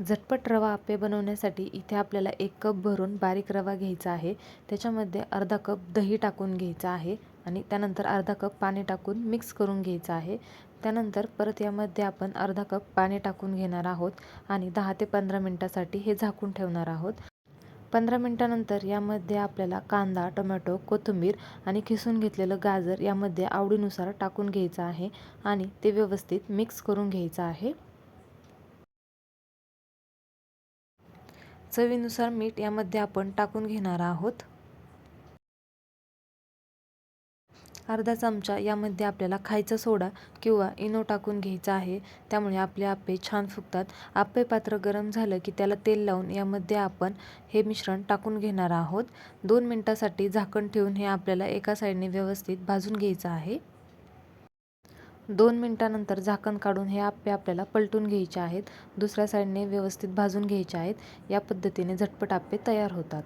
झटपट रवा आप्पे बनवण्यासाठी इथे आपल्याला एक कप भरून बारीक रवा घ्यायचा आहे. त्याच्यामध्ये अर्धा कप दही टाकून घ्यायचा आहे आणि त्यानंतर अर्धा कप पाणी टाकून मिक्स करून घ्यायचं आहे. त्यानंतर परत यामध्ये आपण अर्धा कप पाणी टाकून घेणार आहोत आणि दहा ते पंधरा मिनटासाठी हे झाकून ठेवणार आहोत. पंधरा मिनटानंतर यामध्ये आपल्याला कांदा टोमॅटो कोथिंबीर आणि खिसून घेतलेलं गाजर यामध्ये आवडीनुसार टाकून घ्यायचं आहे आणि ते व्यवस्थित मिक्स करून घ्यायचं आहे. चवीनुसार मीठ यामध्ये आपण टाकून घेणार आहोत. अर्धा चमचा यामध्ये आपल्याला खायचा सोडा किंवा इनो टाकून घ्यायचा आहे. त्यामुळे आपले आप्पे छान फुगतात. आप्पे पात्र गरम झालं की त्याला तेल लावून यामध्ये आपण हे मिश्रण टाकून घेणार आहोत. दोन मिनटासाठी झाकण ठेवून हे आपल्याला एका साईडने व्यवस्थित भाजून घ्यायचं आहे. दोन मिनटानंतर झाकण काढून हे आप्पे आपल्याला पलटून घ्यायचे आहेत. दुसऱ्या साईडने व्यवस्थित भाजून घ्यायचे आहेत. या पद्धतीने झटपट आप्पे तयार होतात.